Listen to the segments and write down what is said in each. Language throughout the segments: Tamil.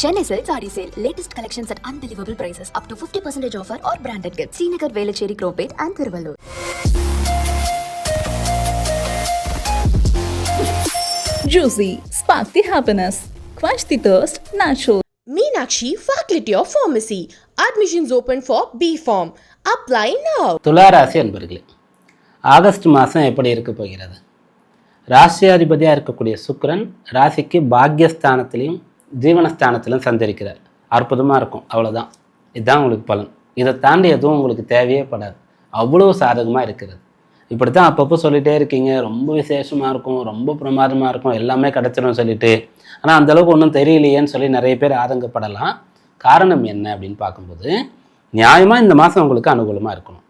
Chennai Silk Saree Sale. Latest collections at unbelievable prices. Up to 50% offer or branded gifts. Srinagar, Velachery, Cropate and Thiruvallur. Juicy, spark the happiness, quench the thirst, natural. Meenakshi Faculty of Pharmacy. Admissions open for B Form. Apply now. துளாராசி அன்பர்களே ஆகஸ்ட் மாதம் எப்படி இருக்க போகிறது ராசியாதிபதியாக இருக்கக்கூடிய சுக்கிரன் ராசிக்கு பாக்யஸ்தானத்திலையும் ஜீவனஸ்தானத்திலும் சந்தரிக்கிறார் அற்புதமாக இருக்கும். அவ்வளோதான் இதுதான் உங்களுக்கு பலன். இதை தாண்டி எதுவும் உங்களுக்கு தேவையே படாது. அவ்வளோ சாதகமாக இருக்கிறது. இப்படி தான் அப்பப்போ சொல்லிகிட்டே இருக்கீங்க. ரொம்ப விசேஷமாக இருக்கும். ரொம்ப பிரமாதமாக இருக்கும். எல்லாமே கிடச்சிடும் சொல்லிட்டு. ஆனால் அந்தளவுக்கு ஒன்றும் தெரியலையேன்னு சொல்லி நிறைய பேர் ஆதங்கப்படலாம். காரணம் என்ன அப்படின்னு பார்க்கும்போது நியாயமாக இந்த மாதம் உங்களுக்கு அனுகூலமாக இருக்கணும்.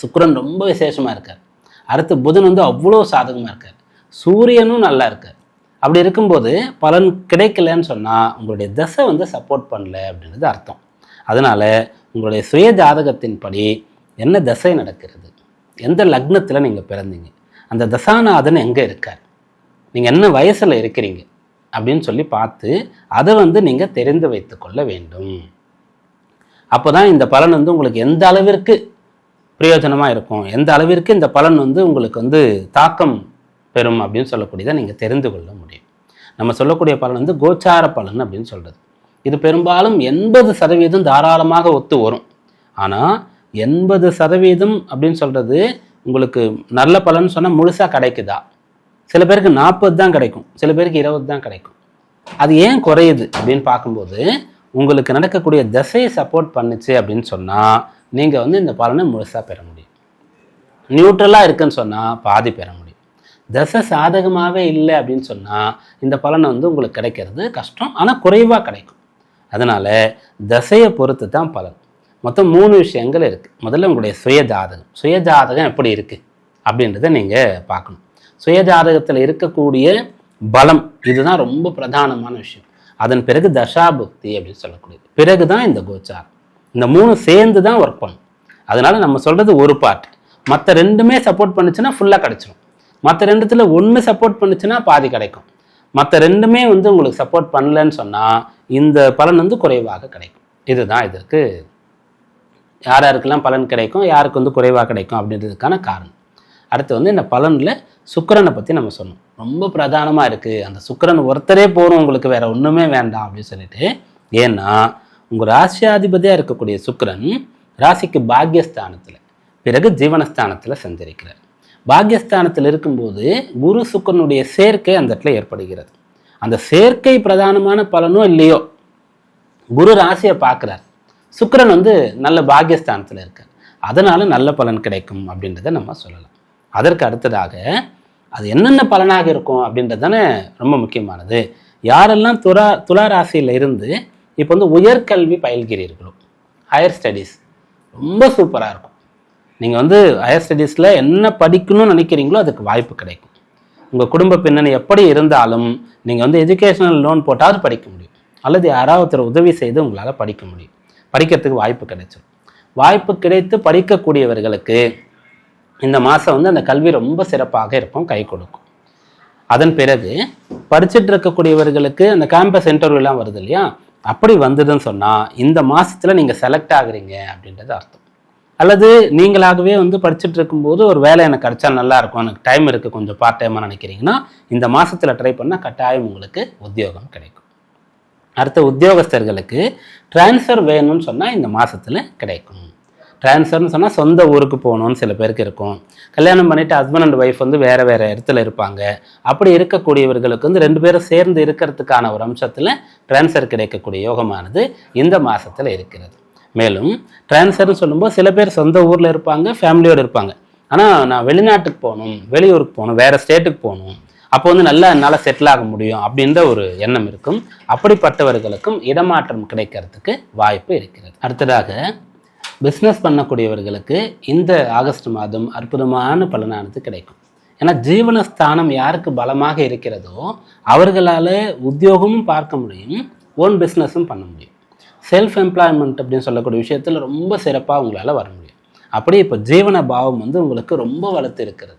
சுக்கரன் ரொம்ப விசேஷமாக இருக்கார். அடுத்து புதன் வந்து அவ்வளோ சாதகமாக இருக்கார். சூரியனும் நல்லா இருக்கார். அப்படி இருக்கும்போது பலன் கிடைக்கலன்னு சொன்னால் உங்களுடைய தசை வந்து சப்போர்ட் பண்ணல அப்படின்றது அர்த்தம். அதனால் உங்களுடைய சுய ஜாதகத்தின்படி என்ன தசை நடக்கிறது? எந்த லக்னத்தில் நீங்கள் பிறந்தீங்க? அந்த தசாநாதன் எங்கே இருக்கார்? நீங்கள் என்ன வயசில் இருக்கிறீங்க? அப்படின்னு சொல்லி பார்த்து அதை வந்து நீங்கள் தெரிந்து வைத்துக்கொள்ள வேண்டும். அப்போ தான் இந்த பலன் வந்து உங்களுக்கு எந்த அளவிற்கு பிரயோஜனமாக இருக்கும்? எந்த அளவிற்கு இந்த பலன் வந்து உங்களுக்கு வந்து தாக்கம் பெறும் அப்படின்னு சொல்லக்கூடியதை நீங்கள் தெரிந்து கொள்ள முடியும். நம்ம சொல்லக்கூடிய பலன் வந்து கோச்சார பலன் அப்படின்னு சொல்கிறது இது பெரும்பாலும் எண்பது சதவீதம் தாராளமாக ஒத்து வரும். ஆனால் எண்பது சதவீதம் அப்படின்னு சொல்கிறது உங்களுக்கு நல்ல பலன் சொன்னால் முழுசாக கிடைக்குதா? சில பேருக்கு நாற்பது தான் கிடைக்கும் சில பேருக்கு இருபது தான் கிடைக்கும். அது ஏன் குறையுது அப்படின்னு பார்க்கும்போது உங்களுக்கு நடக்கக்கூடிய தசையை சப்போர்ட் பண்ணுச்சு அப்படின்னு சொன்னால் நீங்கள் வந்து இந்த பலனை முழுசாக பெற முடியும். நியூட்ரலாக இருக்குன்னு சொன்னால் பாதி பெற முடியும். தசை சாதகமாகவே இல்லை அப்படின்னு சொன்னால் இந்த பலனை வந்து உங்களுக்கு கிடைக்கிறது கஷ்டம் ஆனால் குறைவாக கிடைக்கும். அதனால் தசையை பொறுத்து தான் பலன். மொத்தம் மூணு விஷயங்கள் இருக்குது முதல்ல உங்களுடைய சுயஜாதகம். சுயஜாதகம் எப்படி இருக்குது அப்படின்றத நீங்கள் பார்க்கணும். சுயஜாதகத்தில் இருக்கக்கூடிய பலம் இதுதான் ரொம்ப பிரதானமான விஷயம். அதன் பிறகு தசாபுக்தி அப்படின்னு சொல்லக்கூடியது. பிறகு தான் இந்த கோச்சாரம். இந்த மூணு சேர்ந்து தான் ஒர்க் பண்ணும் அதனால் நம்ம சொல்கிறது ஒரு பார்ட் மற்ற ரெண்டுமே சப்போர்ட் பண்ணுச்சுன்னா ஃபுல்லாக கிடச்சிரும். மற்ற ரெண்டுத்துல ஒன்று சப்போர்ட் பண்ணுச்சுன்னா பாதி கிடைக்கும். மற்ற ரெண்டுமே வந்து உங்களுக்கு சப்போர்ட் பண்ணலன்னு சொன்னால் இந்த பலன் வந்து குறைவாக கிடைக்கும். இதுதான் இதற்கு யார் யாருக்கெல்லாம் பலன் கிடைக்கும் யாருக்கு வந்து குறைவாக கிடைக்கும் அப்படின்றதுக்கான காரணம். அடுத்து வந்து இந்த பலனில் சுக்கரனை பற்றி நம்ம சொன்னோம் ரொம்ப பிரதானமாக இருக்குது அந்த சுக்கிரன் ஒருத்தரே போகிறோம் உங்களுக்கு வேற ஒன்றுமே வேண்டாம் அப்படின்னு சொல்லிட்டு ஏன்னா உங்கள் ராசியாதிபதியாக இருக்கக்கூடிய சுக்கரன் ராசிக்கு பாக்யஸ்தானத்தில் பிறகு ஜீவனஸ்தானத்தில் சஞ்சரிக்கிறார். பாக்யஸ்தானத்தில் இருக்கும்போது குரு சுக்கிரனுடைய சேர்க்கை அந்த இடத்துல ஏற்படுகிறது. அந்த சேர்க்கை பிரதானமான பலனோ இல்லையோ? குரு ராசியை பார்க்குறார். சுக்கரன் வந்து நல்ல பாக்யஸ்தானத்தில் இருக்கார். அதனால நல்ல பலன் கிடைக்கும் அப்படின்றத நம்ம சொல்லலாம். அதற்கு அடுத்ததாக அது என்னென்ன பலனாக இருக்கும் அப்படின்றது தானே ரொம்ப முக்கியமானது. யாரெல்லாம் துலா துலா ராசியில் இருந்து இப்போ வந்து உயர்கல்வி பயில்கிறீர்களோ ஹையர் ஸ்டடீஸ் ரொம்ப சூப்பராக இருக்கும். நீங்கள் வந்து ஹையர் ஸ்டடீஸில் என்ன படிக்கணும்னு நினைக்கிறீங்களோ அதுக்கு வாய்ப்பு கிடைக்கும். உங்கள் குடும்ப பின்னணி எப்படி இருந்தாலும் நீங்கள் வந்து எஜுகேஷனல் லோன் போட்டாவது படிக்க முடியும். அல்லது யாராவது உதவி செய்து உங்களால் படிக்க முடியும். படிக்கிறதுக்கு வாய்ப்பு கிடைச்சிடும் வாய்ப்பு கிடைத்து படிக்கக்கூடியவர்களுக்கு இந்த மாதம் வந்து அந்த கல்வி ரொம்ப சிறப்பாக இருக்கும் கை கொடுக்கும். அதன் பிறகு படிச்சுட்டு இருக்கக்கூடியவர்களுக்கு அந்த கேம்பஸ் இன்டர்வியூலாம் வருது இல்லையா? அப்படி வந்ததுன்னு சொன்னால் இந்த மாதத்தில் நீங்கள் செலக்ட் ஆகுறீங்க அப்படின்றது அர்த்தம். அல்லது நீங்களாகவே வந்து படிச்சுட்டு இருக்கும்போது ஒரு வேலை எனக்கு கிடைச்சா நல்லா இருக்கும் எனக்கு டைம் இருக்குது கொஞ்சம் பார்ட் டைமாக நினைக்கிறீங்கன்னா இந்த மாசத்துல ட்ரை பண்ணால் கட்டாயம் உங்களுக்கு உத்தியோகம் கிடைக்கும். அடுத்த உத்தியோகஸ்தர்களுக்கு ட்ரான்ஸ்ஃபர் வேணும்னு சொன்னால் இந்த மாசத்துல கிடைக்கும். ட்ரான்ஸ்ஃபர்னு சொன்னால் சொந்த ஊருக்கு போகணும்னு சில பேருக்கு இருக்கும். கல்யாணம் பண்ணிட்டு ஹஸ்பண்ட் அண்ட் ஒய்ஃப் வந்து வேறு வேறு இடத்துல இருப்பாங்க. அப்படி இருக்கக்கூடியவர்களுக்கு வந்து ரெண்டு பேரும் சேர்ந்து இருக்கிறதுக்கான ஒரு அம்சத்தில் ட்ரான்ஸ்ஃபர் கிடைக்கக்கூடிய யோகமானது இந்த மாதத்தில் இருக்கிறது. மேலும் ட்ரான்ஸ்ஃபர்னு சொல்லும்போது சில பேர் சொந்த ஊரில் இருப்பாங்க ஃபேமிலியோடு இருப்பாங்க. ஆனால் நான் வெளிநாட்டுக்கு போகணும் வெளியூருக்கு போகணும் வேறு ஸ்டேட்டுக்கு போகணும் அப்போ வந்து நல்லா என்னால் செட்டில் ஆக முடியும் அப்படின்ற ஒரு எண்ணம் இருக்கும். அப்படிப்பட்டவர்களுக்கும் இடமாற்றம் கிடைக்கிறதுக்கு வாய்ப்பு இருக்கிறது. அடுத்ததாக பிஸ்னஸ் பண்ணக்கூடியவர்களுக்கு இந்த ஆகஸ்ட் மாதம் அற்புதமான பலனானது கிடைக்கும். ஏன்னா ஜீவனஸ்தானம் யாருக்கு பலமாக இருக்கிறதோ அவர்களால் உத்தியோகமும் பார்க்க முடியும் ஓன் பிஸ்னஸும் பண்ண முடியும். செல்ஃப் எம்ப்ளாய்மெண்ட் அப்படின்னு சொல்லக்கூடிய விஷயத்தில் ரொம்ப சிறப்பாக உங்களால் வர முடியும். அப்படியே இப்போ ஜீவன பாவம் வந்து உங்களுக்கு ரொம்ப வளர்த்து இருக்கிறது.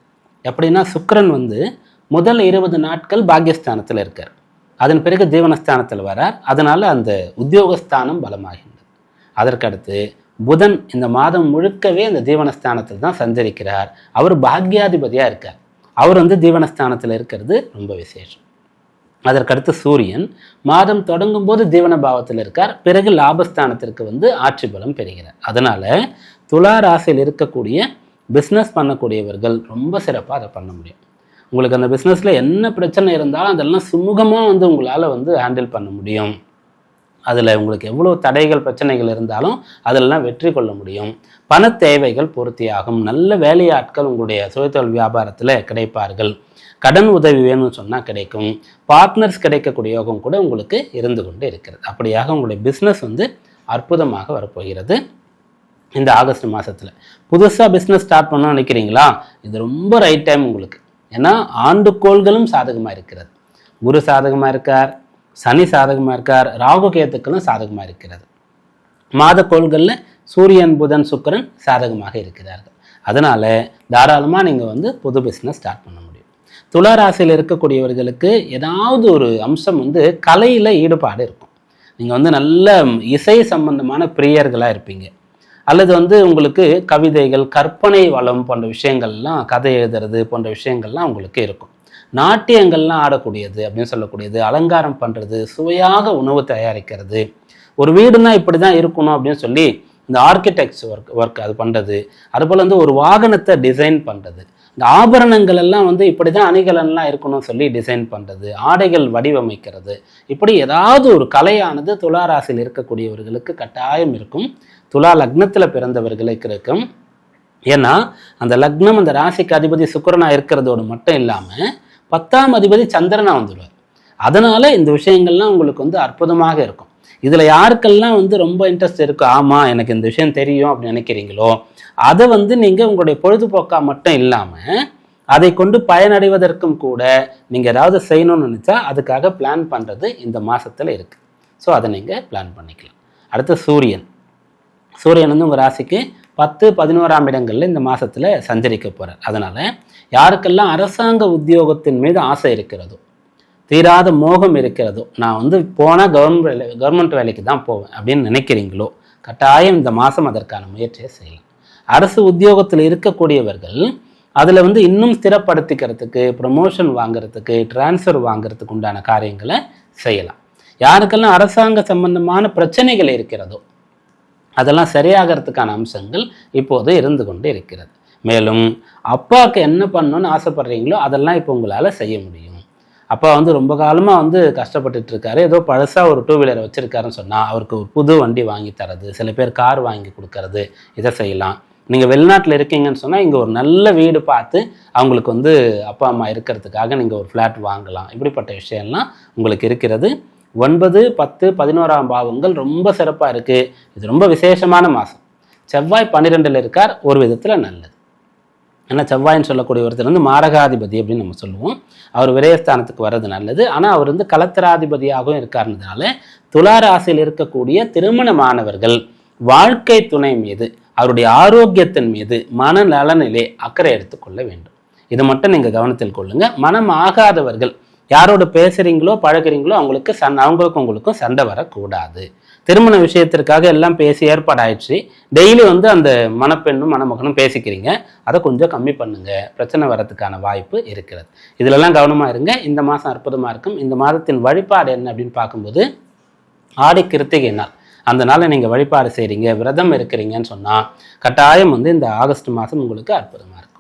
எப்படின்னா சுக்கரன் வந்து முதல் இருபது நாட்கள் பாக்யஸ்தானத்தில் இருக்கார். அதன் பிறகு ஜீவனஸ்தானத்தில் வரார். அதனால் அந்த உத்தியோகஸ்தானம் பலமாகின்றது. அதற்கடுத்து புதன் இந்த மாதம் முழுக்கவே அந்த ஜீவனஸ்தானத்தில் தான் சஞ்சரிக்கிறார். அவர் பாக்யாதிபதியாக இருக்கார். அவர் வந்து ஜீவனஸ்தானத்தில் இருக்கிறது ரொம்ப விசேஷம். அதற்கடுத்து சூரியன். மாதம் தொடங்கும் போது தீவன பாவத்தில் இருக்கார். பிறகு லாபஸ்தானத்திற்கு வந்து ஆட்சி பலம் பெறுகிறார். அதனால துலா ராசியில் இருக்கக்கூடிய பிஸ்னஸ் பண்ணக்கூடியவர்கள் ரொம்ப சிறப்பாக அதை பண்ண முடியும். உங்களுக்கு அந்த பிஸ்னஸில் என்ன பிரச்சனை இருந்தாலும் அதெல்லாம் சுமூகமாக வந்து உங்களால் வந்து ஹேண்டில் பண்ண முடியும். அதில் உங்களுக்கு எவ்வளோ தடைகள் பிரச்சனைகள் இருந்தாலும் அதெல்லாம் வெற்றி கொள்ள முடியும். பண தேவைகள் பூர்த்தியாகும். நல்ல வேலையாட்கள் உங்களுடைய சுயதொழில் வியாபாரத்தில் கிடைப்பார்கள். கடன் உதவி வேணும்னு சொன்னால் கிடைக்கும். பார்ட்னர்ஸ் கிடைக்கக்கூடிய யோகம் கூட உங்களுக்கு இருந்து கொண்டு இருக்கிறது. அப்படியாக உங்களுடைய பிஸ்னஸ் வந்து அற்புதமாக வரப்போகிறது. இந்த ஆகஸ்ட் மாதத்தில் புதுசாக பிஸ்னஸ் ஸ்டார்ட் பண்ணணும்னு நினைக்கிறீங்களா? இது ரொம்ப ரைட் டைம் உங்களுக்கு. ஏன்னா ஆண்டுகோள்களும் சாதகமாக இருக்கிறது. குரு சாதகமாக இருக்கார் சனி சாதகமாக இருக்கார் ராகு கேத்துக்களும் சாதகமாக இருக்கிறது. மாதக்கோள்களில் சூரியன் புதன் சுக்கிரன் சாதகமாக இருக்கிறார்கள். அதனால் தாராளமாக நீங்கள் வந்து புது பிஸ்னஸ் ஸ்டார்ட் பண்ணணும். முடியும் இருக்கக்கூடியவர்களுக்கு ஏதாவது ஒரு அம்சம் வந்து கலையில் ஈடுபாடு இருக்கும். நீங்கள் வந்து நல்ல இசை சம்பந்தமான பிரியர்களாக இருப்பீங்க. அல்லது வந்து உங்களுக்கு கவிதைகள் கற்பனை வளம் போன்ற விஷயங்கள்லாம் கதை எழுதுறது போன்ற விஷயங்கள்லாம் உங்களுக்கு இருக்கும். நாட்டியங்கள்லாம் ஆடக்கூடியது அப்படின்னு சொல்லக்கூடியது அலங்காரம் பண்ணுறது சுவையாக உணவு தயாரிக்கிறது. ஒரு வீடுனா இப்படி தான் இருக்கணும் அப்படின்னு சொல்லி இந்த ஆர்கிடெக்ட்ஸ் ஒர்க் ஒர்க் அது பண்ணுறது அதுபோல் வந்து ஒரு வாகனத்தை டிசைன் பண்ணுறது இந்த ஆபரணங்கள் எல்லாம் வந்து இப்படி தான் அணிகலன்லாம் இருக்கணும்னு சொல்லி டிசைன் பண்ணுறது ஆடைகள் வடிவமைக்கிறது இப்படி ஏதாவது ஒரு கலையானது துலா ராசியில் இருக்கக்கூடியவர்களுக்கு கட்டாயம் இருக்கும். துலா லக்னத்தில் பிறந்தவர்களுக்கு இருக்கும். ஏன்னா அந்த லக்னம் அந்த ராசிக்கு அதிபதி சுக்கிரனா இருக்கிறதோடு மட்டும் இல்லாமல் பத்தாம் அதிபதி சந்திரனா வந்துடுவார். அதனால் இந்த விஷயங்கள்லாம் உங்களுக்கு வந்து அற்புதமாக இருக்கும். இதில் யாருக்கெல்லாம் வந்து ரொம்ப இன்ட்ரெஸ்ட் இருக்கு ஆமாம் எனக்கு இந்த விஷயம் தெரியும் அப்படின்னு நினைக்கிறீங்களோ அதை வந்து நீங்கள் உங்களுடைய பொழுதுபோக்காக மட்டும் இல்லாமல் அதை கொண்டு பயனடைவதற்கும் கூட நீங்கள் ஏதாவது செய்யணும்னு நினச்சா அதுக்காக பிளான் பண்ணுறது இந்த மாதத்தில் இருக்குது ஸோ அதை நீங்கள் பிளான் பண்ணிக்கலாம். அடுத்து சூரியன். சூரியன் வந்து உங்கள் ராசிக்கு பத்து பதினோராம் இடங்களில் இந்த மாதத்தில் சஞ்சரிக்க போகிறார் அதனால் யாருக்கெல்லாம் அரசாங்க உத்தியோகத்தின் மீது ஆசை இருக்கிறதோ தீராத மோகம் இருக்கிறதோ நான் வந்து போனால் கவர்மெண்ட் வேலை கவர்மெண்ட் வேலைக்கு தான் போவேன் அப்படின்னு நினைக்கிறீங்களோ கட்டாயம் இந்த மாதம் அதற்கான முயற்சியை செய்யலாம். அரசு உத்தியோகத்தில் இருக்கக்கூடியவர்கள் அதில் வந்து இன்னும் ஸ்திரப்படுத்திக்கிறதுக்கு ப்ரமோஷன் வாங்குறதுக்கு டிரான்ஸ்ஃபர் வாங்குறதுக்கு உண்டான காரியங்களை செய்யலாம். யாருக்கெல்லாம் அரசாங்க சம்பந்தமான பிரச்சனைகள் இருக்கிறதோ அதெல்லாம் சரியாகிறதுக்கான அம்சங்கள் இப்போது இருந்து கொண்டு இருக்கிறது. மேலும் அப்பாவுக்கு என்ன பண்ணணும்னு ஆசைப்படுறீங்களோ அதெல்லாம் இப்போ உங்களால் செய்ய முடியும். அப்பா வந்து ரொம்ப காலமாக வந்து கஷ்டப்பட்டுட்டு இருக்காரு ஏதோ பழசாக ஒரு டூ வீலரை வச்சுருக்காருன்னு சொன்னால் அவருக்கு ஒரு புது வண்டி வாங்கி தரது சில பேர் கார் வாங்கி கொடுக்கறது இதை செய்யலாம். நீங்கள் வெளிநாட்டில் இருக்கீங்கன்னு சொன்னால் இங்கே ஒரு நல்ல வீடு பார்த்து அவங்களுக்கு வந்து அப்பா அம்மா இருக்கிறதுக்காக நீங்கள் ஒரு ஃப்ளாட் வாங்கலாம். இப்படிப்பட்ட விஷயம்லாம் உங்களுக்கு இருக்கிறது. ஒன்பது பத்து பதினோராம் பாவங்கள் ரொம்ப சிறப்பாக இருக்குது இது ரொம்ப விசேஷமான மாதம். செவ்வாய் பன்னிரெண்டில் இருக்கார் ஒரு விதத்தில் நல்லது. ஏன்னா செவ்வாயின்னு சொல்லக்கூடிய ஒருத்தர் வந்து மாரகாதிபதி அப்படின்னு நம்ம சொல்லுவோம். அவர் விரயஸ்தானத்துக்கு வர்றது நல்லது. ஆனால் அவர் வந்து கலத்திராதிபதியாகவும் இருக்காருன்றதுனால துலா ராசியில் இருக்கக்கூடிய திருமணமானவர்கள் வாழ்க்கை துணை மீது அவருடைய ஆரோக்கியத்தின் மீது மனநலனிலே அக்கறை எடுத்துக்கொள்ள வேண்டும். இதை மட்டும் நீங்கள் கவனத்தில் கொள்ளுங்க. மனம் ஆகாதவர்கள் யாரோட பேசுகிறீங்களோ பழகுறீங்களோ அவங்களுக்கு சண் அவங்களுக்கும் உங்களுக்கும் சண்டை வரக்கூடாது. திருமண விஷயத்திற்காக எல்லாம் பேசி ஏற்பாடாயிடுச்சு. டெய்லி வந்து அந்த மணப்பெண்ணும் மணமகனும் பேசிக்கிறீங்க. அதை கொஞ்சம் கம்மி பண்ணுங்க. பிரச்சனை வரதுக்கான வாய்ப்பு இருக்கிறது. இதிலெல்லாம் கவனமாக இருங்க. இந்த மாதம் அற்புதமாக இருக்கும். இந்த மாதத்தின் வழிபாடு என்ன அப்படின்னு பார்க்கும்போது ஆடி கிருத்திகை நாள். அந்த நாளில் நீங்கள் வழிபாடு செய்கிறீங்க விரதம் இருக்கிறீங்கன்னு சொன்னால் கட்டாயம் வந்து இந்த ஆகஸ்ட் மாதம் உங்களுக்கு அற்புதமாக இருக்கும்.